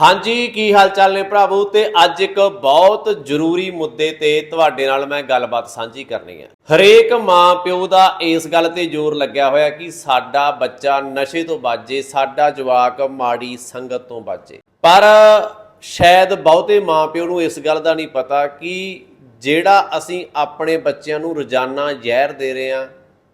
ਹਾਂਜੀ, ਕੀ ਹਾਲ ਚਾਲ ਨੇ ਭਰਾਵੋ? ਤੇ ਅੱਜ ਇੱਕ ਬਹੁਤ ਜ਼ਰੂਰੀ ਮੁੱਦੇ ਤੇ ਤੁਹਾਡੇ ਨਾਲ ਮੈਂ ਗੱਲਬਾਤ ਸਾਂਝੀ ਕਰਨੀ ਹੈ। ਹਰੇਕ ਮਾਂ ਪਿਓ ਦਾ ਇਸ ਗੱਲ ਤੇ ਜ਼ੋਰ ਲੱਗਿਆ ਹੋਇਆ ਕਿ ਸਾਡਾ ਬੱਚਾ ਨਸ਼ੇ ਤੋਂ ਬਾਜੇ, ਸਾਡਾ ਜਵਾਕ ਮਾੜੀ ਸੰਗਤ ਤੋਂ ਬਾਜੇ। ਪਰ ਸ਼ਾਇਦ ਬਹੁਤੇ ਮਾਂ ਪਿਓ ਨੂੰ ਇਸ ਗੱਲ ਦਾ ਨਹੀਂ ਪਤਾ ਕਿ ਜਿਹੜਾ ਅਸੀਂ ਆਪਣੇ ਬੱਚਿਆਂ ਨੂੰ ਰੋਜ਼ਾਨਾ ਜ਼ਹਿਰ ਦੇ ਰਹੇ ਹਾਂ,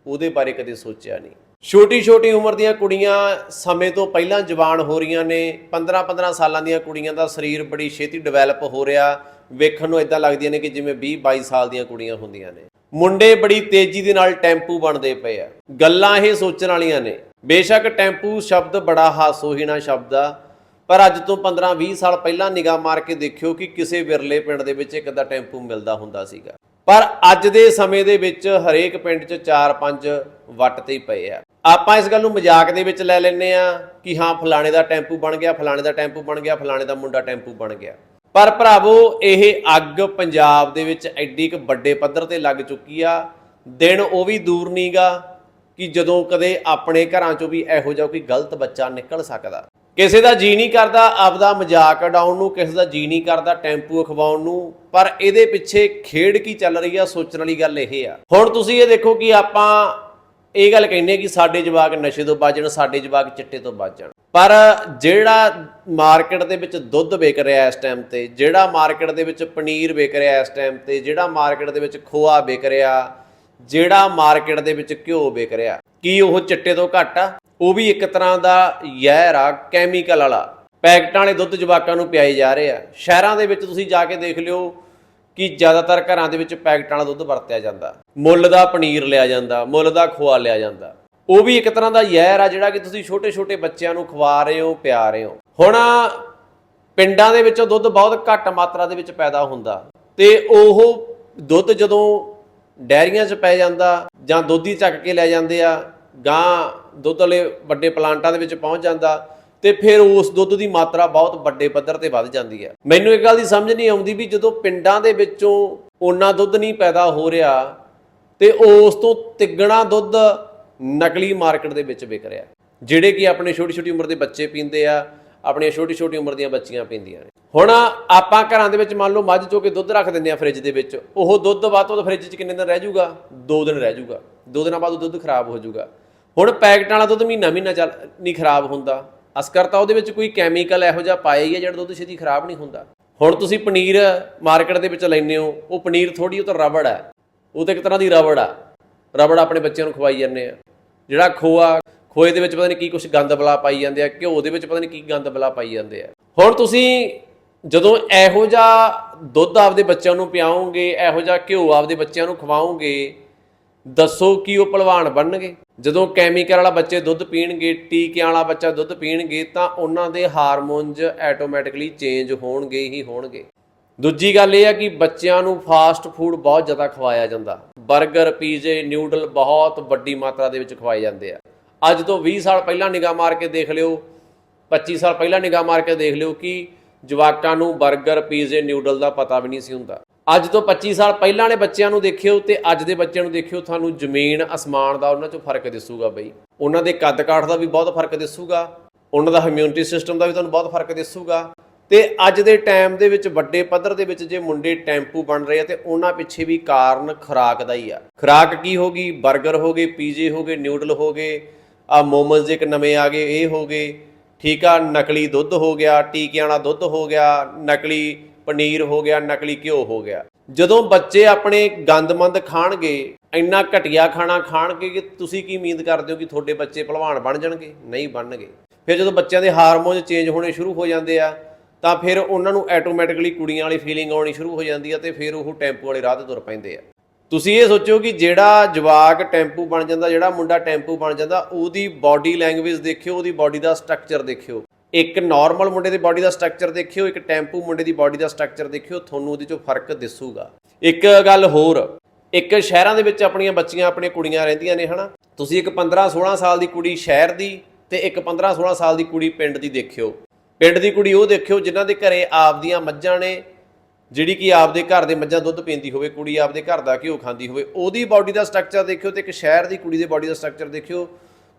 ਉਹਦੇ ਬਾਰੇ ਕਦੇ ਸੋਚਿਆ ਨਹੀਂ। ਛੋਟੀ ਛੋਟੀ ਉਮਰ ਦੀਆਂ ਕੁੜੀਆਂ ਸਮੇਂ ਤੋਂ ਪਹਿਲਾਂ ਜਵਾਨ ਹੋ ਰਹੀਆਂ ਨੇ। 15 15 ਸਾਲਾਂ ਦੀਆਂ ਕੁੜੀਆਂ ਦਾ ਸਰੀਰ ਬੜੀ ਛੇਤੀ ਡਿਵੈਲਪ ਹੋ ਰਿਹਾ। ਵੇਖਣ ਨੂੰ ਇਦਾਂ ਲੱਗਦੀਆਂ ਨੇ ਕਿ ਜਿਵੇਂ 20 22 ਸਾਲ ਦੀਆਂ ਕੁੜੀਆਂ ਹੁੰਦੀਆਂ ਨੇ। ਮੁੰਡੇ ਬੜੀ ਤੇਜ਼ੀ ਦੇ ਨਾਲ ਟੈਂਪੂ ਬਣਦੇ ਪਏ ਆ। ਗੱਲਾਂ ਇਹ ਸੋਚਣ ਵਾਲੀਆਂ ਨੇ। ਬੇਸ਼ੱਕ ਟੈਂਪੂ ਸ਼ਬਦ ਬੜਾ ਹਾਸੋਹੀਣਾ ਸ਼ਬਦ ਆ। ਪਰ ਅੱਜ ਤੋਂ 15 20 ਸਾਲ ਪਹਿਲਾਂ ਨਿਗਾਹ ਮਾਰ ਕੇ ਦੇਖਿਓ ਕਿ ਕਿਸੇ ਵਿਰਲੇ ਪਿੰਡ ਦੇ ਵਿੱਚ ਇੱਕ ਅੱਧਾ ਟੈਂਪੂ ਮਿਲਦਾ ਹੁੰਦਾ ਸੀਗਾ। ਪਰ ਅੱਜ ਦੇ ਸਮੇਂ ਦੇ ਵਿੱਚ ਹਰੇਕ ਪਿੰਡ 'ਚ 4-5 ਵੱਟ ਤੇ ਹੀ ਪਏ ਆ। ਆਪਾਂ ਇਸ ਗੱਲ ਨੂੰ ਮਜ਼ਾਕ ਦੇ ਵਿੱਚ ਲੈ ਲੈਂਦੇ ਆ ਕਿ ਹਾਂ, ਫਲਾਣੇ ਦਾ ਟੈਂਪੂ ਬਣ ਗਿਆ, ਫਲਾਣੇ ਦਾ ਟੈਂਪੂ ਬਣ ਗਿਆ, ਫਲਾਣੇ ਦਾ ਮੁੰਡਾ ਟੈਂਪੂ ਬਣ ਗਿਆ। ਪਰ ਭਰਾਵੋ, ਇਹ ਅੱਗ ਪੰਜਾਬ ਦੇ ਵਿੱਚ ਐਡੀ ਕੁ ਵੱਡੇ ਪੱਧਰ ਤੇ ਲੱਗ ਚੁੱਕੀ ਆ। ਦਿਨ ਉਹ ਵੀ ਦੂਰ ਨਹੀਂਗਾ ਕਿ ਜਦੋਂ ਕਦੇ ਆਪਣੇ ਘਰਾਂ 'ਚੋਂ ਵੀ ਇਹੋ ਜਿਹਾ ਕੋਈ ਗਲਤ ਬੱਚਾ ਨਿਕਲ ਸਕਦਾ। ਕਿਸੇ ਦਾ ਜੀ ਨਹੀਂ ਕਰਦਾ ਆਪਦਾ ਮਜ਼ਾਕ ਉਡਾਉਣ ਨੂੰ, ਕਿਸੇ ਦਾ ਜੀ ਨਹੀਂ ਕਰਦਾ ਟੈਂਪੂ ਅਖਵਾਉਣ ਨੂੰ। ਪਰ ਇਹਦੇ ਪਿੱਛੇ ਖੇਡ ਕੀ ਚੱਲ ਰਹੀ ਆ, ਸੋਚਣ ਵਾਲੀ ਗੱਲ ਇਹ ਆ। ਹੁਣ ਤੁਸੀਂ ਇਹ ਦੇਖੋ ਕਿ ਆਪਾਂ ਇਹ ਗੱਲ ਕਹਿੰਦੇ ਕਿ ਸਾਡੇ ਜਵਾਕ ਨਸ਼ੇ ਤੋਂ ਬਚ ਜਾਣ, ਸਾਡੇ ਜਵਾਕ ਚਿੱਟੇ ਤੋਂ ਬਚ ਜਾਣ। ਪਰ ਜਿਹੜਾ ਮਾਰਕੀਟ ਦੇ ਵਿੱਚ ਦੁੱਧ ਵਿਕ ਰਿਹਾ ਇਸ ਟਾਈਮ ਤੇ, ਜਿਹੜਾ ਮਾਰਕੀਟ ਦੇ ਵਿੱਚ ਪਨੀਰ ਵਿਕ ਰਿਹਾ ਇਸ ਟਾਈਮ ਤੇ, ਜਿਹੜਾ ਮਾਰਕੀਟ ਦੇ ਵਿੱਚ ਖੋਆ ਵਿਕ ਰਿਹਾ, ਜਿਹੜਾ ਮਾਰਕੀਟ ਦੇ ਵਿੱਚ ਘਿਓ ਵਿਕ ਰਿਹਾ, ਕੀ ਉਹ ਚਿੱਟੇ ਤੋਂ ਘੱਟ ਆ? ਉਹ ਵੀ ਇੱਕ ਤਰ੍ਹਾਂ ਦਾ ਜ਼ਹਿਰ ਆ ਕੈਮੀਕਲ ਵਾਲਾ। ਪੈਕਟਾਂ ਵਾਲੇ ਦੁੱਧ ਜਵਾਕਾਂ ਨੂੰ ਪਿਆਏ ਜਾ ਰਹੇ ਆ। ਸ਼ਹਿਰਾਂ ਦੇ ਵਿੱਚ ਤੁਸੀਂ ਜਾ ਕੇ ਦੇਖ ਲਿਓ ਕਿ ਜ਼ਿਆਦਾਤਰ ਘਰਾਂ ਦੇ ਵਿੱਚ ਪੈਕਟਾਂ ਵਾਲਾ ਦੁੱਧ ਵਰਤਿਆ ਜਾਂਦਾ। ਮੁੱਲ ਦਾ ਪਨੀਰ ਲਿਆ ਜਾਂਦਾ, ਮੁੱਲ ਦਾ ਖੋਆ ਲਿਆ ਜਾਂਦਾ। ਉਹ ਵੀ ਇੱਕ ਤਰ੍ਹਾਂ ਦਾ ਜ਼ਹਿਰ ਆ ਜਿਹੜਾ ਕਿ ਤੁਸੀਂ ਛੋਟੇ-ਛੋਟੇ ਬੱਚਿਆਂ ਨੂੰ ਖਵਾ ਰਹੇ ਹੋ, ਪਿਆ ਰਹੇ ਹੋ। ਹੁਣ ਪਿੰਡਾਂ ਦੇ ਵਿੱਚੋਂ ਦੁੱਧ ਬਹੁਤ ਘੱਟ ਮਾਤਰਾ ਦੇ ਵਿੱਚ ਪੈਦਾ ਹੁੰਦਾ। ਤੇ ਉਹ ਦੁੱਧ ਜਦੋਂ ਡੈਰੀਆਂ 'ਚ ਪੈ ਜਾਂਦਾ ਜਾਂ ਦੁੱਧੀ ਚੱਕ ਕੇ ਲੈ ਜਾਂਦੇ ਆ, ਗਾਂ ਦੁੱਧ ਵਾਲੇ ਵੱਡੇ ਪਲਾਂਟਾਂ ਦੇ ਵਿੱਚ ਪਹੁੰਚ ਜਾਂਦਾ ਤੇ ਫਿਰ ਉਸ ਦੁੱਧ ਦੀ ਮਾਤਰਾ ਬਹੁਤ ਵੱਡੇ ਪੱਧਰ ਤੇ ਵੱਧ ਜਾਂਦੀ ਹੈ। ਮੈਨੂੰ ਇੱਕ ਗੱਲ ਦੀ ਸਮਝ ਨਹੀਂ ਆਉਂਦੀ ਵੀ ਜਦੋਂ ਪਿੰਡਾਂ ਦੇ ਵਿੱਚੋਂ ਓਨਾ ਦੁੱਧ ਨਹੀਂ ਪੈਦਾ ਹੋ ਰਿਹਾ ਤੇ ਉਸ ਤੋਂ ਤਿੱਗਣਾ ਦੁੱਧ ਨਕਲੀ ਮਾਰਕੀਟ ਦੇ ਵਿੱਚ ਵਿਕ ਰਿਹਾ। ਜਿਹੜੇ ਕਿ ਆਪਣੇ ਛੋਟੀ ਛੋਟੀ ਉਮਰ ਦੇ ਬੱਚੇ ਪੀਂਦੇ ਆ, ਆਪਣੀਆਂ ਛੋਟੀ ਛੋਟੀ ਉਮਰ ਦੀਆਂ ਬੱਚੀਆਂ ਪੀਂਦੀਆਂ ਨੇ। ਹੁਣ ਆਪਾਂ ਘਰਾਂ ਦੇ ਵਿੱਚ ਮੰਨ ਲਓ ਮੱਝ ਚੋ ਕੇ ਦੁੱਧ ਰੱਖ ਦਿੰਦੇ ਆ ਫ੍ਰਿਜ ਦੇ ਵਿੱਚ, ਉਹ ਦੁੱਧ ਬਾਅਦ ਤੋਂ ਫ੍ਰਿਜ 'ਚ ਕਿੰਨੇ ਦਿਨ ਰਹਿ ਜਾਊਗਾ? 2 ਦਿਨ ਰਹਿ ਜਾਊਗਾ। 2 ਦਿਨਾਂ ਬਾਅਦ ਉਹ ਦੁੱਧ ਖਰਾਬ ਹੋ ਜਾਊਗਾ। ਹੁਣ ਪੈਕਟਾਂ ਵਾਲਾ ਦੁੱਧ ਮਹੀਨਾ ਮਹੀਨਾ ਚੱਲ, ਨਹੀਂ ਖਰਾਬ ਹੁੰਦਾ। ਅਸਕਰ ਤਾਂ ਉਹਦੇ ਵਿੱਚ ਕੋਈ ਕੈਮੀਕਲ ਇਹੋ ਜਿਹਾ ਪਾਇਆ ਹੀ ਹੈ ਜਿਹੜਾ ਦੁੱਧ ਛੇਤੀ ਖਰਾਬ ਨਹੀਂ ਹੁੰਦਾ। ਹੁਣ ਤੁਸੀਂ ਪਨੀਰ ਮਾਰਕੀਟ ਦੇ ਵਿੱਚ ਲੈਂਦੇ ਹੋ, ਉਹ ਪਨੀਰ ਥੋੜੀ ਉਹ ਤਾਂ ਰਬੜ ਹੈ। ਉਹ ਤਾਂ ਇੱਕ ਤਰ੍ਹਾਂ ਦੀ ਰਬੜ ਆ। ਰਬੜ ਆਪਣੇ ਬੱਚਿਆਂ ਨੂੰ ਖਵਾਈ ਜਾਂਦੇ ਆ। ਜਿਹੜਾ ਖੋਆ, ਖੋਏ ਦੇ ਵਿੱਚ ਪਤਾ ਨਹੀਂ ਕੀ ਕੁਝ ਗੰਦ ਬਲਾ ਪਾਈ ਜਾਂਦੇ ਆ, ਘਿਓ ਦੇ ਵਿੱਚ ਪਤਾ ਨਹੀਂ ਕੀ ਗੰਦ ਬਲਾ ਪਾਈ ਜਾਂਦੇ ਆ। ਹੁਣ ਤੁਸੀਂ ਜਦੋਂ ਇਹੋ ਜਿਹਾ ਦੁੱਧ ਆਪਦੇ ਬੱਚਿਆਂ ਨੂੰ ਪਿਆਓਗੇ, ਇਹੋ ਜਿਹਾ ਘਿਓ ਆਪਦੇ ਬੱਚਿਆਂ ਨੂੰ ਖਵਾਓਗੇ ਦੱਸੋ ਕਿ ਉਹ ਭਲਵਾਨ ਬਣਨਗੇ? ਜਦੋਂ ਕੈਮੀਕਲ ਵਾਲਾ ਬੱਚੇ ਦੁੱਧ ਪੀਣਗੇ, ਟੀਕਿਆਂ ਵਾਲਾ ਬੱਚਾ ਦੁੱਧ ਪੀਣਗੇ, ਤਾਂ ਉਹਨਾਂ ਦੇ ਹਾਰਮੋਨਸ ਆਟੋਮੈਟਿਕਲੀ ਚੇਂਜ ਹੋਣਗੇ ਹੀ ਹੋਣਗੇ। ਦੂਜੀ ਗੱਲ ਇਹ ਆ ਕਿ ਬੱਚਿਆਂ ਨੂੰ ਫਾਸਟ ਫੂਡ ਬਹੁਤ ਜ਼ਿਆਦਾ ਖਵਾਇਆ ਜਾਂਦਾ। 버ਗਰ ਪੀਜ਼ੇ ਨਿਊਡਲ ਬਹੁਤ ਵੱਡੀ ਮਾਤਰਾ ਦੇ ਵਿੱਚ ਖਵਾਏ ਜਾਂਦੇ ਆ। ਅੱਜ ਤੋਂ 20 ਸਾਲ ਪਹਿਲਾਂ ਨਿਗਾਹ ਮਾਰ ਕੇ ਦੇਖ ਲਿਓ 25 ਸਾਲ ਪਹਿਲਾਂ ਨਿਗਾਹ ਮਾਰ ਕੇ ਦੇਖ ਲਿਓ ਕਿ ਜਵਾਕਾਂ ਨੂੰ 버ਗਰ ਪੀਜ਼ੇ ਨਿਊਡਲ ਦਾ ਪਤਾ ਵੀ ਨਹੀਂ ਸੀ ਹੁੰਦਾ। ਅੱਜ ਤੋਂ 25 ਸਾਲ ਪਹਿਲਾਂ ਵਾਲੇ ਬੱਚਿਆਂ ਨੂੰ ਦੇਖਿਓ ਤੇ ਅੱਜ ਦੇ ਬੱਚਿਆਂ ਨੂੰ ਦੇਖਿਓ, ਤੁਹਾਨੂੰ ਜ਼ਮੀਨ, ਅਸਮਾਨ ਦਾ ਉਹਨਾਂ 'ਚੋਂ ਫ਼ਰਕ ਦਿਸੂਗਾ ਬਈ। ਉਹਨਾਂ ਦੇ ਕੱਦ ਕਾਠ ਦਾ ਵੀ ਬਹੁਤ ਫ਼ਰਕ ਦਿਸੂਗਾ, ਉਹਨਾਂ ਦਾ ਇਮਿਊਨਿਟੀ ਸਿਸਟਮ ਦਾ ਵੀ ਤੁਹਾਨੂੰ ਬਹੁਤ ਫ਼ਰਕ ਦਿਸੂਗਾ ਤੇ ਅੱਜ ਦੇ ਟਾਈਮ ਦੇ ਵਿੱਚ, ਵੱਡੇ ਪੱਧਰ ਦੇ ਵਿੱਚ ਜੇ ਮੁੰਡੇ ਟੈਂਪੂ ਬਣ ਰਹੇ ਆ ਤੇ ਉਹਨਾਂ ਪਿੱਛੇ ਵੀ ਕਾਰਨ ਖੁਰਾਕ ਦਾ ਹੀ ਆ। ਖੁਰਾਕ ਕੀ ਹੋਗੀ 버ਗਰ ਹੋ ਗਏ, ਪੀਜ਼ੇ ਹੋ ਗਏ ਨਿਊਡਲ ਹੋ ਗਏ ਆ ਮੋਮੋਜ਼ ਇੱਕ ਨਵੇਂ ਆ ਗਏ, ਇਹ ਹੋ ਗਏ। ਠੀਕ ਆ, ਨਕਲੀ ਦੁੱਧ ਹੋ ਗਿਆ, ਟੀਕਿਆਂ ਵਾਲਾ ਦੁੱਧ ਹੋ ਗਿਆ, ਨਕਲੀ ਪਨੀਰ ਹੋ ਗਿਆ, ਨਕਲੀ ਘਿਓ ਹੋ ਗਿਆ। ਜਦੋਂ ਬੱਚੇ ਆਪਣੇ ਗੰਦਮੰਦ ਖਾਣਗੇ, ਇੰਨਾ ਘਟੀਆ ਖਾਣਾ ਖਾਣਗੇ ਕਿ ਤੁਸੀਂ ਕੀ ਉਮੀਦ ਕਰਦੇ ਹੋ ਕਿ ਤੁਹਾਡੇ ਬੱਚੇ ਭਲਵਾਨ ਬਣ ਜਾਣਗੇ? ਨਹੀਂ ਬਣਨਗੇ। ਫਿਰ ਜਦੋਂ ਬੱਚਿਆਂ ਦੇ ਹਾਰਮੋਨ ਚੇਂਜ ਹੋਣੇ ਸ਼ੁਰੂ ਹੋ ਜਾਂਦੇ ਆ, ਤਾਂ ਫਿਰ ਉਹਨਾਂ ਨੂੰ ਆਟੋਮੈਟਿਕਲੀ ਕੁੜੀਆਂ ਵਾਲੀ ਫੀਲਿੰਗ ਆਉਣੀ ਸ਼ੁਰੂ ਹੋ ਜਾਂਦੀ ਆ ਤੇ ਫਿਰ ਉਹ ਟੈਂਪੂ ਵਾਲੇ ਰਾਹ ਤੇ ਤੁਰ ਪੈਂਦੇ ਆ। ਤੁਸੀਂ ਇਹ ਸੋਚੋ ਕਿ ਜਿਹੜਾ ਜਵਾਕ ਟੈਂਪੂ ਬਣ ਜਾਂਦਾ, ਜਿਹੜਾ ਮੁੰਡਾ ਟੈਂਪੂ ਬਣ ਜਾਂਦਾ, ਉਹਦੀ ਬਾਡੀ ਲੈਂਗੁਏਜ ਦੇਖਿਓ, ਉਹਦੀ ਬਾਡੀ ਦਾ ਸਟਰਕਚਰ ਦੇਖਿਓ। ਇੱਕ ਨਾਰਮਲ ਮੁੰਡੇ ਦੀ ਬਾਡੀ ਦਾ ਸਟਰਕਚਰ ਦੇਖਿਓ, ਇੱਕ ਟੈਂਪੂ ਮੁੰਡੇ ਦੀ ਬਾਡੀ ਦਾ ਸਟਰਕਚਰ ਦੇਖਿਓ, ਤੁਹਾਨੂੰ ਉਹਦੇ ਚੋਂ ਫ਼ਰਕ ਦਿਸੂਗਾ। ਇੱਕ ਗੱਲ ਹੋਰ, ਇੱਕ ਸ਼ਹਿਰਾਂ ਦੇ ਵਿੱਚ ਆਪਣੀਆਂ ਬੱਚੀਆਂ, ਆਪਣੀਆਂ ਕੁੜੀਆਂ ਰਹਿੰਦੀਆਂ ਨੇ, ਹਨਾ? ਤੁਸੀਂ ਇੱਕ 15 16 ਸਾਲ ਦੀ ਕੁੜੀ ਸ਼ਹਿਰ ਦੀ ਤੇ ਇੱਕ 15 16 ਸਾਲ ਦੀ ਕੁੜੀ ਪਿੰਡ ਦੀ ਦੇਖਿਓ। ਪਿੰਡ ਦੀ ਕੁੜੀ ਉਹ ਦੇਖਿਓ ਜਿਨ੍ਹਾਂ ਦੇ ਘਰੇ ਆਪਦੀਆਂ ਮੱਝਾਂ ਨੇ, ਜਿਹੜੀ ਕਿ ਆਪਦੇ ਘਰ ਦੇ ਮੱਝਾਂ ਦੁੱਧ ਪੀਂਦੀ ਹੋਵੇ, ਕੁੜੀ ਆਪਦੇ ਘਰ ਦਾ ਘਿਓ ਖਾਂਦੀ ਹੋਵੇ, ਉਹਦੀ ਬਾਡੀ ਦਾ ਸਟਰਕਚਰ ਦੇਖਿਓ ਤੇ ਇੱਕ ਸ਼ਹਿਰ ਦੀ ਕੁੜੀ ਦੇ ਬਾਡੀ ਦਾ ਸਟਰਕਚਰ ਦੇਖਿਓ,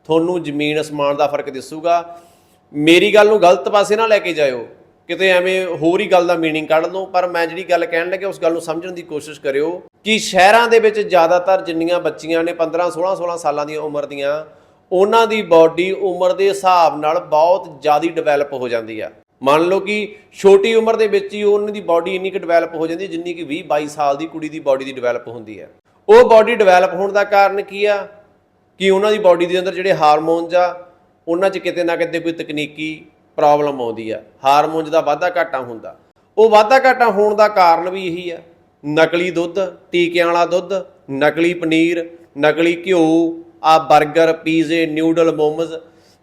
ਤੁਹਾਨੂੰ ਜ਼ਮੀਨ ਅਸਮਾਨ ਦਾ ਫ਼ਰਕ ਦਿਸੂਗਾ। ਮੇਰੀ ਗੱਲ ਨੂੰ ਗਲਤ ਪਾਸੇ ਨਾ ਲੈ ਕੇ ਜਾਇਓ। ਕਿਤੇ ਐਵੇਂ ਹੋਰ ਹੀ ਗੱਲ ਦਾ ਮੀਨਿੰਗ ਕੱਢ ਲਓ, ਪਰ ਮੈਂ ਜਿਹੜੀ ਗੱਲ ਕਹਿਣ ਲੱਗਾ ਉਸ ਗੱਲ ਨੂੰ ਸਮਝਣ ਦੀ ਕੋਸ਼ਿਸ਼ ਕਰਿਓ ਕਿ ਸ਼ਹਿਰਾਂ ਦੇ ਵਿੱਚ ਜ਼ਿਆਦਾਤਰ ਜਿੰਨੀਆਂ ਬੱਚੀਆਂ ਨੇ 15 16 16 ਸਾਲਾਂ ਦੀਆਂ ਉਮਰ ਦੀਆਂ, ਉਹਨਾਂ ਦੀ ਬਾਡੀ ਉਮਰ ਦੇ ਹਿਸਾਬ ਨਾਲ ਬਹੁਤ ਜ਼ਿਆਦਾ ਡਿਵੈਲਪ ਹੋ ਜਾਂਦੀ ਆ। ਮੰਨ ਲਓ ਕਿ ਛੋਟੀ ਉਮਰ ਦੇ ਵਿੱਚ ਹੀ ਉਹਨਾਂ ਦੀ ਬਾਡੀ ਇੰਨੀ ਕੁ ਡਿਵੈਲਪ ਹੋ ਜਾਂਦੀ ਜਿੰਨੀ ਕਿ 20 22 ਸਾਲ ਦੀ ਕੁੜੀ ਦੀ ਬਾਡੀ ਦੀ ਡਿਵੈਲਪ ਹੁੰਦੀ ਹੈ ਉਹ ਬਾਡੀ ਡਿਵੈਲਪ ਹੋਣ ਦਾ ਕਾਰਨ ਕੀ ਆ? ਕਿ ਉਹਨਾਂ ਦੀ ਬਾਡੀ ਦੇ ਅੰਦਰ ਜਿਹੜੇ ਹਾਰਮੋਨਸ ਆ ਉਹਨਾਂ 'ਚ ਕਿਤੇ ਨਾ ਕਿਤੇ ਕੋਈ ਤਕਨੀਕੀ ਪ੍ਰੋਬਲਮ ਆਉਂਦੀ ਆ ਹਾਰਮੋਨਸ ਦਾ ਵਾਧਾ ਘਾਟਾ ਹੁੰਦਾ। ਉਹ ਵਾਧਾ ਘਾਟਾ ਹੋਣ ਦਾ ਕਾਰਨ ਵੀ ਇਹੀ ਆ, ਨਕਲੀ ਦੁੱਧ ਟੀਕਿਆਂ ਵਾਲਾ ਦੁੱਧ, ਨਕਲੀ ਪਨੀਰ, ਨਕਲੀ ਘਿਓ, ਆ 버ਗਰ ਪੀਜ਼ੇ, ਨਿਊਡਲ ਮੋਮਸ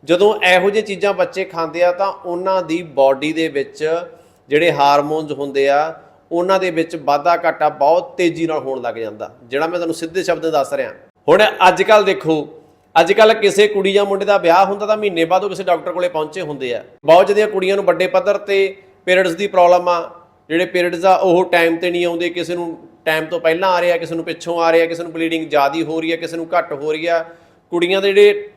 ਜਦੋਂ ਇਹੋ ਜਿਹੇ ਚੀਜ਼ਾਂ ਬੱਚੇ ਖਾਂਦੇ ਆ ਤਾਂ ਉਹਨਾਂ ਦੀ ਬਾਡੀ ਦੇ ਵਿੱਚ ਜਿਹੜੇ ਹਾਰਮੋਨਸ ਹੁੰਦੇ ਆ, ਉਹਨਾਂ ਦੇ ਵਿੱਚ ਵਾਧਾ ਘਾਟਾ ਬਹੁਤ ਤੇਜ਼ੀ ਨਾਲ ਹੋਣ ਲੱਗ ਜਾਂਦਾ, ਜਿਹੜਾ ਮੈਂ ਤੁਹਾਨੂੰ ਸਿੱਧੇ ਸ਼ਬਦ ਦੱਸ ਰਿਹਾ। ਹੁਣ ਅੱਜ ਕੱਲ ਦੇਖੋ ਅੱਜ ਕੱਲ ਕਿਸੇ ਕੁੜੀ ਜਾਂ ਮੁੰਡੇ ਦਾ ਵਿਆਹ ਹੁੰਦਾ ਤਾਂ ਮਹੀਨੇ ਬਾਅਦ ਉਹ ਕਿਸੇ ਡਾਕਟਰ ਕੋਲੇ ਪਹੁੰਚੇ ਹੁੰਦੇ ਆ। ਬਹੁਤ ਜਿਹੜੀਆਂ ਕੁੜੀਆਂ ਨੂੰ ਵੱਡੇ ਪੱਧਰ ਤੇ ਪੀਰੀਅਡਸ ਦੀ ਪ੍ਰੋਬਲਮ ਆ। ਜਿਹੜੇ ਪੀਰੀਅਡਸ ਆ, ਉਹ ਟਾਈਮ ਤੇ ਨਹੀਂ ਆਉਂਦੇ। ਕਿਸੇ ਨੂੰ ਟਾਈਮ ਤੋਂ ਪਹਿਲਾਂ ਆ ਰਿਹਾ, ਕਿਸੇ ਨੂੰ ਪਿੱਛੋਂ ਆ ਰਿਹਾ, ਕਿਸੇ ਨੂੰ ਬਲੀਡਿੰਗ ਜ਼ਿਆਦੀ ਹੋ ਰਹੀ ਹੈ ਕਿਸੇ ਨੂੰ ਘੱਟ ਹੋ ਰਹੀ ਆ। ਕੁੜੀਆਂ ਦੇ ਜਿਹੜੇ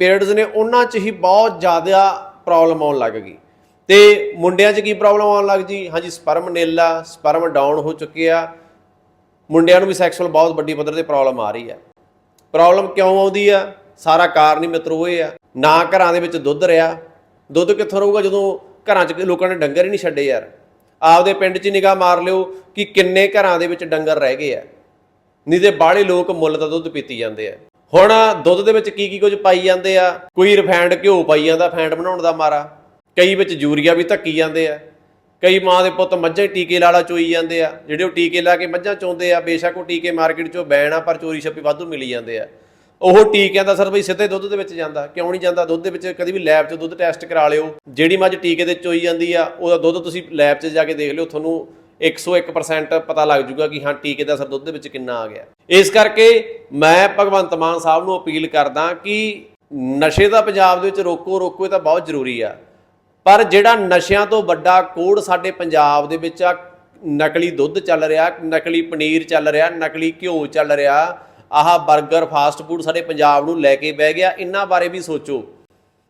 ਪੀਰੀਅਡਸ ਨੇ, ਉਹਨਾਂ 'ਚ ਹੀ ਬਹੁਤ ਜ਼ਿਆਦਾ ਪ੍ਰੋਬਲਮ ਆਉਣ ਲੱਗ ਗਈ। ਤੇ ਮੁੰਡਿਆਂ 'ਚ ਕੀ ਪ੍ਰੋਬਲਮ ਆਉਣ ਲੱਗ ਜੀ ਹਾਂਜੀ ਸਪਰਮ ਨੇਲਾ ਸਪਰਮ ਡਾਊਨ ਹੋ ਚੁੱਕੇ ਆ। ਮੁੰਡਿਆਂ ਨੂੰ ਵੀ ਸੈਕਸ਼ੂਅਲ ਬਹੁਤ ਵੱਡੀ ਪੱਧਰ ਤੇ ਪ੍ਰੋਬਲਮ ਆ ਰਹੀ ਹੈ ਪ੍ਰੋਬਲਮ ਕਿਉਂ ਆਉਂਦੀ ਆ? ਸਾਰਾ ਕਾਰਨ ਹੀ ਮਿੱਤਰੋ ਇਹ ਆ। ਨਾ ਘਰਾਂ ਦੇ ਵਿੱਚ ਦੁੱਧ ਰਿਹਾ। ਦੁੱਧ ਕਿੱਥੋਂ ਰਹੂਗਾ ਜਦੋਂ ਘਰਾਂ 'ਚ ਲੋਕਾਂ ਨੇ ਡੰਗਰ ਹੀ ਨਹੀਂ ਛੱਡੇ ਯਾਰ? ਆਪਦੇ ਪਿੰਡ 'ਚ ਨਿਗਾਹ ਮਾਰ ਲਿਓ ਕਿ ਕਿੰਨੇ ਘਰਾਂ ਦੇ ਵਿੱਚ ਡੰਗਰ ਰਹਿ ਗਏ ਆ। ਨਹੀਂ ਤੇ ਬਾਹਲੇ ਲੋਕ ਮੁੱਲ ਦਾ ਦੁੱਧ ਪੀਤੀ ਜਾਂਦੇ ਆ। ਹੁਣ ਦੁੱਧ ਦੇ ਵਿੱਚ ਕੀ ਕੀ ਕੁਝ ਪਾਈ ਜਾਂਦੇ ਆ? ਕੋਈ ਰਿਫਾਈਨਡ ਘਿਓ ਪਾਈ ਜਾਂਦਾ, ਫੈਂਟ ਬਣਾਉਣ ਦਾ ਮਾਰਾ। ਕਈ ਵਿੱਚ ਯੂਰੀਆ ਵੀ ਧੱਕੀ ਜਾਂਦੇ ਆ। ਕਈ ਮਾਂ ਦੇ ਪੁੱਤ ਮੱਝਾਂ ਹੀ ਟੀਕੇ ਲਾਲਾ ਚੋਈ ਜਾਂਦੇ ਆ, ਜਿਹੜੇ ਉਹ ਟੀਕੇ ਲਾ ਕੇ ਮੱਝਾਂ ਚੋਂਦੇ ਆ, ਬੇਸ਼ੱਕ ਉਹ ਟੀਕੇ ਮਾਰਕੀਟ 'ਚੋਂ ਬੈਨ ਆ, ਪਰ ਚੋਰੀ ਛੱਪੀ ਵਾਧੂ ਮਿਲੀ ਜਾਂਦੇ ਆ। ਉਹ ਟੀਕਿਆਂ ਦਾ ਸਰ ਬਈ ਸਿੱਧੇ ਦੁੱਧ ਦੇ ਵਿੱਚ ਜਾਂਦਾ, ਕਿਉਂ ਨਹੀਂ ਜਾਂਦਾ? ਦੁੱਧ ਦੇ ਵਿੱਚ ਕਦੀ ਵੀ ਲੈਬ 'ਚ ਦੁੱਧ ਟੈਸਟ ਕਰਾ ਲਿਓ। ਜਿਹੜੀ ਮੱਝ ਟੀਕੇ ਦੇ ਚੋਈ ਜਾਂਦੀ ਆ, ਉਹਦਾ ਦੁੱਧ ਤੁਸੀਂ ਲੈਬ 'ਚ ਜਾ ਕੇ ਦੇਖ ਲਿਓ, ਤੁਹਾਨੂੰ 101% ਪਤਾ ਲੱਗ ਜੂਗਾ ਕਿ ਹਾਂ, ਟੀਕੇ ਦਾ ਅਸਰ ਦੁੱਧ ਦੇ ਵਿੱਚ ਕਿੰਨਾ ਆ ਗਿਆ। ਇਸ ਕਰਕੇ ਮੈਂ ਭਗਵੰਤ ਮਾਨ ਸਾਹਿਬ ਨੂੰ ਅਪੀਲ ਕਰਦਾ ਕਿ ਨਸ਼ੇ ਦਾ ਪੰਜਾਬ ਦੇ ਵਿੱਚ ਰੋਕੋ ਰੋਕੋ ਇਹ ਤਾਂ ਬਹੁਤ ਜ਼ਰੂਰੀ ਆ। ਪਰ ਜਿਹੜਾ ਨਸ਼ਿਆਂ ਤੋਂ ਵੱਡਾ ਕੋੜ ਸਾਡੇ ਪੰਜਾਬ ਦੇ ਵਿੱਚ ਆ, ਨਕਲੀ ਦੁੱਧ ਚੱਲ ਰਿਹਾ, ਨਕਲੀ ਪਨੀਰ ਚੱਲ ਰਿਹਾ, ਨਕਲੀ ਘਿਓ ਚੱਲ ਰਿਹਾ, ਆਹ 버ਗਰ ਫਾਸਟ ਫੂਡ ਸਾਡੇ ਪੰਜਾਬ ਨੂੰ ਲੈ ਕੇ ਬਹਿ ਗਿਆ। ਇਹਨਾਂ ਬਾਰੇ ਵੀ ਸੋਚੋ।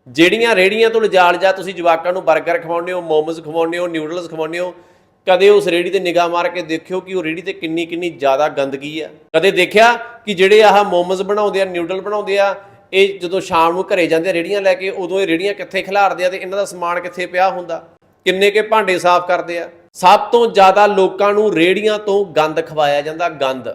ਜਿਹੜੀਆਂ ਰੇੜੀਆਂ ਤੋਂ ਲਿਜਾਲ ਜਾ ਤੁਸੀਂ ਜਵਾਕਾਂ ਨੂੰ 버ਗਰ ਖਵਾਉਂਦੇ ਹੋ, ਮੋਮੋਜ਼ ਖਵਾਉਂਦੇ ਹੋ, ਨਿਊਡਲਸ ਖਵਾਉਂਦੇ ਹੋ, ਕਦੇ ਉਸ ਰੇੜੀ ਤੇ ਨਿਗਾਹ ਮਾਰ ਕੇ ਦੇਖਿਓ ਕਿ ਉਹ ਰੇੜੀ ਤੇ ਕਿੰਨੀ ਕਿੰਨੀ ਜ਼ਿਆਦਾ ਗੰਦਗੀ ਆ। ਕਦੇ ਦੇਖਿਆ ਕਿ ਜਿਹੜੇ ਆਹ ਮੋਮੋਜ਼ ਬਣਾਉਂਦੇ ਆ, ਨਿਊਡਲ ਬਣਾਉਂਦੇ ਆ ਇਹ ਜਦੋਂ ਸ਼ਾਮ ਨੂੰ ਘਰੇ ਜਾਂਦੇ ਆ ਰੇੜੀਆਂ ਲੈ ਕੇ, ਉਦੋਂ ਇਹ ਰੇੜੀਆਂ ਕਿੱਥੇ ਖਿਲਾਰਦੇ ਆ ਤੇ ਇਹਨਾਂ ਦਾ ਸਮਾਨ ਕਿੱਥੇ ਪਿਆ ਹੁੰਦਾ? ਕਿੰਨੇ ਕੇ ਭਾਂਡੇ ਸਾਫ਼ ਕਰਦੇ ਆ? ਸਭ ਤੋਂ ਜ਼ਿਆਦਾ ਲੋਕਾਂ ਨੂੰ ਰੇੜੀਆਂ ਤੋਂ ਗੰਦ ਖਵਾਇਆ ਜਾਂਦਾ, ਗੰਦ।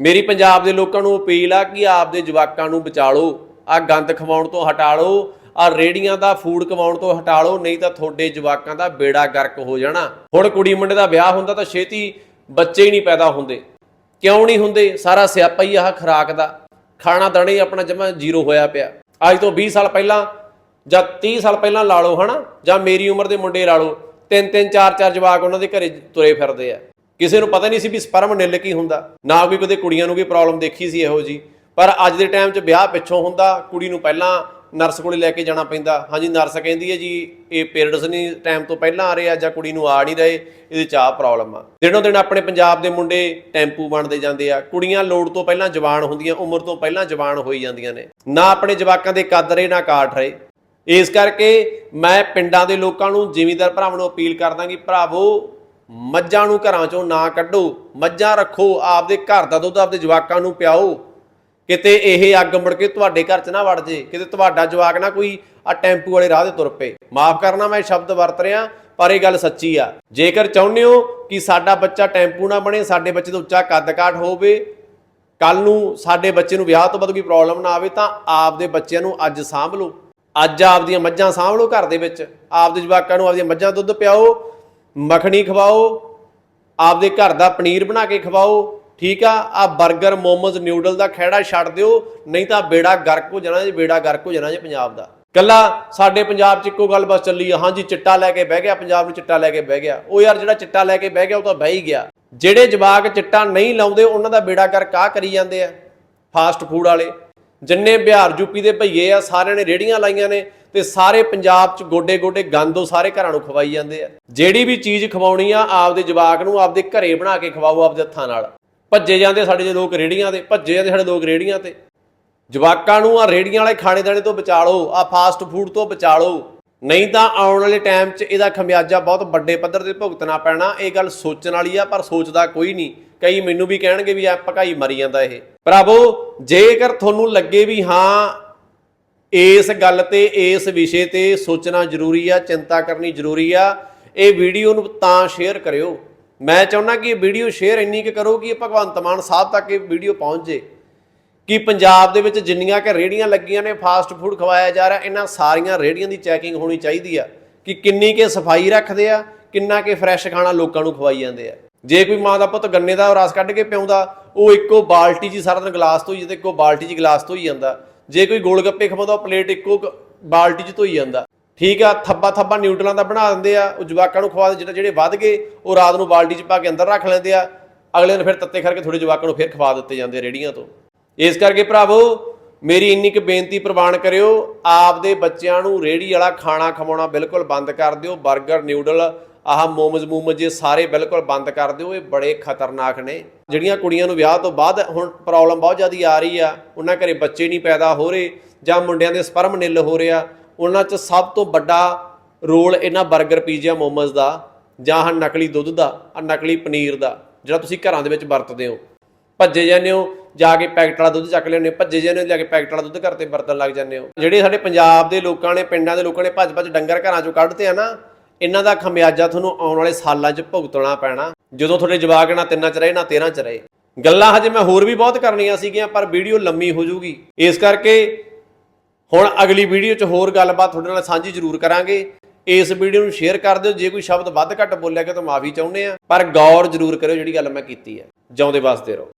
ਮੇਰੀ ਪੰਜਾਬ ਦੇ ਲੋਕਾਂ ਨੂੰ ਅਪੀਲ ਆ ਕਿ ਆਪਦੇ ਜਵਾਕਾਂ ਨੂੰ ਬਚਾ ਲਓ ਆ ਗੰਦ ਖਵਾਉਣ ਤੋਂ ਹਟਾ ਲਓ ਆ ਰੇੜੀਆਂ ਦਾ ਫੂਡ ਕਮਾਉਣ ਤੋਂ ਹਟਾ ਲਓ ਨਹੀਂ ਤਾਂ ਤੁਹਾਡੇ ਜਵਾਕਾਂ ਦਾ ਬੇੜਾ ਗਰਕ ਹੋ ਜਾਣਾ। ਹੁਣ ਕੁੜੀ ਮੁੰਡੇ ਦਾ ਵਿਆਹ ਹੁੰਦਾ ਤਾਂ ਛੇਤੀ ਬੱਚੇ ਹੀ ਨਹੀਂ ਪੈਦਾ ਹੁੰਦੇ। ਕਿਉਂ ਨਹੀਂ ਹੁੰਦੇ? ਸਾਰਾ ਸਿਆਪਾ ਹੀ ਆਹ ਖਰਾਕ ਦਾ। ਖਾਣਾ ਦਾਣਾ ਹੀ ਆਪਣਾ ਜਮਾ ਜ਼ੀਰੋ ਹੋਇਆ ਪਿਆ। ਅੱਜ ਤੋਂ 20 ਸਾਲ ਪਹਿਲਾਂ ਜਾਂ 30 ਸਾਲ ਪਹਿਲਾਂ ਲਾ ਲਓ, ਹਨਾ? ਜਾਂ ਮੇਰੀ ਉਮਰ ਦੇ ਮੁੰਡੇ ਲਾ ਲਓ। ਤਿੰਨ ਤਿੰਨ, ਚਾਰ ਚਾਰ ਜਵਾਕ ਉਹਨਾਂ ਦੇ ਘਰੇ ਤੁਰੇ ਫਿਰਦੇ ਆ। ਕਿਸੇ ਨੂੰ ਪਤਾ ਨਹੀਂ ਸੀ ਵੀ ਸਪਰਮ ਨਿੱਲ ਕੀ ਹੁੰਦਾ। ਨਾ ਕੋਈ ਕਦੇ ਕੁੜੀਆਂ ਨੂੰ ਵੀ ਪ੍ਰੋਬਲਮ ਦੇਖੀ ਸੀ ਇਹੋ ਜੀ ਪਰ ਅੱਜ ਦੇ ਟਾਈਮ 'ਚ ਵਿਆਹ ਪਿੱਛੋਂ ਹੁੰਦਾ, ਕੁੜੀ ਨੂੰ ਪਹਿਲਾਂ ਨਰਸ ਕੋਲੇ ਲੈ ਕੇ ਜਾਣਾ ਪੈਂਦਾ। ਹਾਂਜੀ, ਨਰਸ ਕਹਿੰਦੀ ਹੈ ਜੀ, ਇਹ ਪੀਰੀਅਡਸ ਨਹੀਂ ਟਾਈਮ ਤੋਂ ਪਹਿਲਾਂ ਆ ਰਹੇ ਆ ਜਾਂ ਕੁੜੀ ਨੂੰ ਆ ਨਹੀਂ ਰਹੇ, ਇਹਦੇ ਚ ਆਹ ਪ੍ਰੋਬਲਮ ਆ। ਦਿਨੋਂ ਦਿਨ ਆਪਣੇ ਪੰਜਾਬ ਦੇ ਮੁੰਡੇ ਟੈਂਪੂ ਬਣਦੇ ਜਾਂਦੇ ਆ। ਕੁੜੀਆਂ ਲੋੜ ਤੋਂ ਪਹਿਲਾਂ ਜਵਾਨ ਹੁੰਦੀਆਂ, ਉਮਰ ਤੋਂ ਪਹਿਲਾਂ ਜਵਾਨ ਹੋਈ ਜਾਂਦੀਆਂ ਨੇ। ਨਾ ਆਪਣੇ ਜਵਾਕਾਂ ਦੇ ਕੱਦ ਰਹੇ, ਨਾ ਕਾਠ ਰਹੇ। ਇਸ ਕਰਕੇ ਮੈਂ ਪਿੰਡਾਂ ਦੇ ਲੋਕਾਂ ਨੂੰ, ਜ਼ਿਮੀਂਦਾਰ ਭਰਾਵਾਂ ਨੂੰ ਅਪੀਲ ਕਰਦਾ ਕਿ ਭਰਾਵੋ, ਮੱਝਾਂ ਨੂੰ ਘਰਾਂ ਚੋਂ ਨਾ ਕੱਢੋ, ਮੱਝਾਂ ਰੱਖੋ, ਆਪਦੇ ਘਰ ਦਾ ਦੁੱਧ ਆਪਦੇ ਜਵਾਕਾਂ ਨੂੰ ਪਿਆਓ। ਕਿਤੇ ਇਹ ਅੱਗ ਮੁੜ ਕੇ ਤੁਹਾਡੇ ਘਰ 'ਚ ਨਾ ਵੜ ਜੇ, ਕਿਤੇ ਤੁਹਾਡਾ ਜਵਾਕ ਨਾ ਕੋਈ ਆ ਟੈਂਪੂ ਵਾਲੇ ਰਾਹ ਤੇ ਤੁਰ ਪਏ। ਮਾਫ ਕਰਨਾ ਮੈਂ ਸ਼ਬਦ ਵਰਤ ਰਿਹਾ, ਪਰ ਇਹ ਗੱਲ ਸੱਚੀ ਆ। ਜੇਕਰ ਚਾਹੁੰਦੇ ਹੋ ਕਿ ਸਾਡਾ ਬੱਚਾ ਟੈਂਪੂ ਨਾ ਬਣੇ, ਸਾਡੇ ਬੱਚੇ ਦਾ ਉੱਚਾ ਕੱਦ ਕਾਠ ਹੋਵੇ ਕੱਲ ਨੂੰ ਸਾਡੇ ਬੱਚੇ ਨੂੰ ਵਿਆਹ ਤੋਂ ਬਾਅਦ ਕੋਈ ਪ੍ਰੋਬਲਮ ਨਾ ਆਵੇ, ਤਾਂ ਆਪਦੇ ਬੱਚਿਆਂ ਨੂੰ ਅੱਜ ਸਾਂਭ ਲਓ। ਅੱਜ ਆਪਦੀਆਂ ਮੱਝਾਂ ਸਾਂਭ ਲਓ ਘਰ ਦੇ ਵਿੱਚ। ਆਪਦੇ ਜਵਾਕਾਂ ਨੂੰ ਆਪਦੀਆਂ ਮੱਝਾਂ ਦੁੱਧ ਪਿਆਓ, ਮੱਖਣੀ ਖਵਾਓ, ਆਪਦੇ ਘਰ ਦਾ ਪਨੀਰ ਬਣਾ ਕੇ ਖਵਾਓ ਠੀਕ ਆ ਆ 버ਗਰ ਮੋਮੋਜ਼, ਨਿਊਡਲ ਦਾ ਖਹਿੜਾ ਛੱਡ ਦਿਓ, ਨਹੀਂ ਤਾਂ ਬੇੜਾ ਗਰਕ ਹੋ ਜਾਣਾ ਜੀ, ਬੇੜਾ ਗਰਕ ਹੋ ਜਾਣਾ ਜੀ ਪੰਜਾਬ ਦਾ। ਕੱਲਾ ਸਾਡੇ ਪੰਜਾਬ 'ਚ ਇੱਕੋ ਗੱਲ ਬਸ ਚੱਲੀ ਆ, ਹਾਂਜੀ ਚਿੱਟਾ ਲੈ ਕੇ ਬਹਿ ਗਿਆ, ਪੰਜਾਬ ਨੂੰ ਚਿੱਟਾ ਲੈ ਕੇ ਬਹਿ ਗਿਆ। ਉਹ ਯਾਰ ਜਿਹੜਾ ਚਿੱਟਾ ਲੈ ਕੇ ਬਹਿ ਗਿਆ, ਉਹ ਤਾਂ ਬਹਿ ਹੀ ਗਿਆ। ਜਿਹੜੇ ਜਵਾਕ ਚਿੱਟਾ ਨਹੀਂ ਲਾਉਂਦੇ, ਉਹਨਾਂ ਦਾ ਬੇੜਾ ਗਰਕ ਆ ਕਰੀ ਜਾਂਦੇ ਆ, ਫਾਸਟ ਫੂਡ ਵਾਲੇ। ਜਿੰਨੇ ਬਿਹਾਰ, ਯੂਪੀ ਦੇ ਭਈਏ ਆ, ਸਾਰਿਆਂ ਨੇ ਰੇੜੀਆਂ ਲਾਈਆਂ ਨੇ ਤੇ ਸਾਰੇ ਪੰਜਾਬ 'ਚ ਗੋਡੇ ਗੋਡੇ ਗੰਦ ਉਹ ਸਾਰੇ ਘਰਾਂ ਨੂੰ ਖਵਾਈ ਜਾਂਦੇ ਆ। ਜਿਹੜੀ ਵੀ ਚੀਜ਼ ਖਵਾਉਣੀ ਆ, ਆਪਦੇ ਜਵਾਕ ਨੂੰ ਆਪਦੇ ਘਰੇ ਬਣਾ ਕੇ ਖਵਾਓ, ਆਪਦੇ ਹੱਥਾਂ ਨਾਲ। ਭੱਜੇ ਜਾਂਦੇ ਸਾਡੇ ਜੇ ਲੋਕ ਰੇੜੀਆਂ ਤੇ, ਭੱਜੇ ਜਾਂਦੇ ਸਾਡੇ ਲੋਕ ਰੇੜੀਆਂ ਤੇ। ਜਵਾਕਾਂ ਨੂੰ ਆ ਰੇੜੀਆਂ ਵਾਲੇ ਖਾਣੇ ਦਾਣੇ ਤੋਂ ਬਚਾ ਲਓ ਆ ਫਾਸਟ ਫੂਡ ਤੋਂ ਬਚਾ ਲਓ ਨਹੀਂ ਤਾਂ ਆਉਣ ਵਾਲੇ ਟਾਈਮ 'ਚ ਇਹਦਾ ਖਮਿਆਜਾ ਬਹੁਤ ਵੱਡੇ ਪੱਧਰ ਤੇ ਭੁਗਤਣਾ ਪੈਣਾ, ਇਹ ਗੱਲ ਸੋਚਣ ਵਾਲੀ ਆ, ਪਰ ਸੋਚਦਾ ਕੋਈ ਨਹੀਂ। ਕਈ ਮੈਨੂੰ ਵੀ ਕਹਿਣਗੇ ਵੀ ਐ ਭਕਾਈ ਮਰੀ ਜਾਂਦਾ ਇਹ। ਭਰਾਵੋ, ਜੇਕਰ ਤੁਹਾਨੂੰ ਲੱਗੇ ਵੀ ਹਾਂ, ਇਸ ਗੱਲ ਤੇ, ਇਸ ਵਿਸ਼ੇ ਤੇ ਸੋਚਣਾ ਜ਼ਰੂਰੀ ਆ, ਚਿੰਤਾ ਕਰਨੀ ਜ਼ਰੂਰੀ ਆ, ਇਹ ਵੀਡੀਓ ਨੂੰ ਤਾਂ ਸ਼ੇਅਰ ਕਰਿਓ। ਮੈਂ ਚਾਹੁੰਦਾ ਕਿ ਇਹ ਵੀਡੀਓ ਸ਼ੇਅਰ ਇੰਨੀ ਕਿ ਕਰੋ ਕਿ ਭਗਵੰਤ ਮਾਨ ਸਾਹਿਬ ਤੱਕ ਇਹ ਵੀਡੀਓ ਪਹੁੰਚ ਜੇ। ਕਿ ਪੰਜਾਬ ਦੇ ਵਿੱਚ ਜਿੰਨੀਆਂ ਕਿ ਰੇੜੀਆਂ ਲੱਗੀਆਂ ਨੇ, ਫਾਸਟ ਫੂਡ ਖਵਾਇਆ ਜਾ ਰਿਹਾ, ਇਹਨਾਂ ਸਾਰੀਆਂ ਰੇੜੀਆਂ ਦੀ ਚੈਕਿੰਗ ਹੋਣੀ ਚਾਹੀਦੀ ਆ ਕਿ ਕਿੰਨੀ ਕੇ ਸਫ਼ਾਈ ਰੱਖਦੇ ਆ, ਕਿੰਨਾ ਕੇ ਫਰੈਸ਼ ਖਾਣਾ ਲੋਕਾਂ ਨੂੰ ਖਵਾਈ ਜਾਂਦੇ ਆ। ਜੇ ਕੋਈ ਮਾਂ ਦਾ ਪੁੱਤ ਗੰਨੇ ਦਾ ਰਸ ਕੱਢ ਕੇ ਪਿਉਂਦਾ, ਉਹ ਇੱਕੋ ਬਾਲਟੀ 'ਚ ਸਾਰਾ ਦਿਨ ਗਲਾਸ ਧੋਈ ਜਾਂਦਾ, ਇੱਕੋ ਬਾਲਟੀ 'ਚ ਗਲਾਸ ਧੋਈ ਜਾਂਦਾ। ਜੇ ਕੋਈ ਗੋਲ ਗੱਪੇ ਖਵਾਉਂਦਾ, ਉਹ ਪਲੇਟ ਇੱਕੋ ਕ- ਬਾਲਟੀ 'ਚ ਧੋਈ ਜਾਂਦਾ। ਠੀਕ ਆ, ਥੱਬਾ ਥੱਬਾ ਨਿਊਡਲਾਂ ਦਾ ਬਣਾ ਦਿੰਦੇ ਆ, ਉਹ ਜਵਾਕਾਂ ਨੂੰ ਖਵਾ ਦੇ, ਜਿਹੜੇ ਜਿਹੜੇ ਵੱਧ ਗਏ, ਉਹ ਰਾਤ ਨੂੰ ਬਾਲਟੀ 'ਚ ਪਾ ਕੇ ਅੰਦਰ ਰੱਖ ਲੈਂਦੇ ਆ। ਅਗਲੇ ਦਿਨ ਫਿਰ ਤੱਤੇ ਕਰਕੇ ਥੋੜੇ ਜਵਾਕਾਂ ਨੂੰ ਫਿਰ ਖਵਾ ਦਿੱਤੇ ਜਾਂਦੇ ਆ ਰੇੜੀਆਂ ਤੋਂ। ਇਸ ਕਰਕੇ ਭਰਾਵੋ, ਮੇਰੀ ਇੰਨੀ ਕੁ ਬੇਨਤੀ ਪ੍ਰਵਾਨ ਕਰਿਓ, ਆਪਦੇ ਬੱਚਿਆਂ ਨੂੰ ਰੇੜੀ ਵਾਲਾ ਖਾਣਾ ਖਵਾਉਣਾ ਬਿਲਕੁਲ ਬੰਦ ਕਰ ਦਿਓ 버ਗਰ ਨਿਊਡਲ, ਆਹ ਮੋਮਜ਼ ਮੂਮਜ਼ ਜੇ ਸਾਰੇ ਬਿਲਕੁਲ ਬੰਦ ਕਰ ਦਿਓ, ਇਹ ਬੜੇ ਖਤਰਨਾਕ ਨੇ। ਜਿਹੜੀਆਂ ਕੁੜੀਆਂ ਨੂੰ ਵਿਆਹ ਤੋਂ ਬਾਅਦ ਹੁਣ ਪ੍ਰੋਬਲਮ ਬਹੁਤ ਜ਼ਿਆਦਾ ਆ ਰਹੀ ਆ, ਉਹਨਾਂ ਘਰੇ ਬੱਚੇ ਨਹੀਂ ਪੈਦਾ ਹੋ ਰਹੇ ਜਾਂ ਮੁੰਡਿਆਂ ਦੇ ਸਪਰਮ ਨਿੱਲ ਹੋ ਰਿਹਾ ਉਹਨਾਂ 'ਚ ਸਭ ਤੋਂ ਵੱਡਾ ਰੋਲ ਇਹਨਾਂ 버ਗਰ ਪੀਜ਼ਾ, ਮੋਮਜ਼ ਦਾ ਜਾਂ ਆਹ ਨਕਲੀ ਦੁੱਧ ਦਾ ਆ ਨਕਲੀ ਪਨੀਰ ਦਾ, ਜਿਹੜਾ ਤੁਸੀਂ ਘਰਾਂ ਦੇ ਵਿੱਚ ਵਰਤਦੇ ਹੋ। ਭੱਜੇ ਜਾਂਦੇ ਹੋ, ਜਾ ਕੇ ਪੈਕਟ ਵਾਲਾ ਦੁੱਧ ਚੱਕ ਲਿਆਉਂਦੇ ਹੋ, ਭੱਜੇ ਜਾਂਦੇ ਹੋ, ਜਾ ਕੇ ਪੈਕਟ ਵਾਲਾ ਦੁੱਧ ਘਰ ਤੇ ਵਰਤਣ ਲੱਗ ਜਾਂਦੇ ਹੋ। ਜਿਹੜੇ ਸਾਡੇ ਪੰਜਾਬ ਦੇ ਲੋਕਾਂ ਨੇ, ਪਿੰਡਾਂ ਦੇ ਲੋਕਾਂ ਨੇ ਭੱਜ ਭੱਜ ਡੰਗਰ ਘਰਾਂ ਚੋਂ ਕੱਢਦੇ ਆ ਨਾ, ਇਹਨਾਂ ਦਾ ਖਮਿਆਜਾ ਤੁਹਾਨੂੰ ਆਉਣ ਵਾਲੇ ਸਾਲਾਂ 'ਚ ਭੁਗਤਣਾ ਪੈਣਾ। ਜਦੋਂ ਤੁਹਾਡੇ ਜਵਾਕ ਨਾ ਤਿੰਨਾਂ 'ਚ ਰਹੇ, ਨਾ ਤੇਰਾਂ 'ਚ ਰਹੇ। ਗੱਲਾਂ ਹਜੇ ਮੈਂ ਹੋਰ ਵੀ ਬਹੁਤ ਕਰਨੀਆਂ ਸੀਗੀਆਂ, ਪਰ ਵੀਡੀਓ ਲੰਮੀ ਹੋ ਜਾਊਗੀ। ਇਸ ਕਰਕੇ ਹੁਣ ਅਗਲੀ ਵੀਡੀਓ 'ਚ ਹੋਰ ਗੱਲਬਾਤ ਤੁਹਾਡੇ ਨਾਲ ਸਾਂਝੀ ਜ਼ਰੂਰ ਕਰਾਂਗੇ। ਇਸ ਵੀਡੀਓ ਨੂੰ ਸ਼ੇਅਰ ਕਰ ਦਿਓ। ਜੇ ਕੋਈ ਸ਼ਬਦ ਵੱਧ ਘੱਟ ਬੋਲਿਆ ਗਿਆ ਤਾਂ ਮਾਫੀ ਚਾਹੁੰਦੇ ਆ। ਪਰ ਗੌਰ ਜ਼ਰੂਰ ਕਰਿਓ, ਜਿਹੜੀ ਗੱਲ ਮੈਂ ਕੀਤੀ ਹੈ। ਜਿਉਂਦੇ ਵਸਦੇ ਰਹੋ।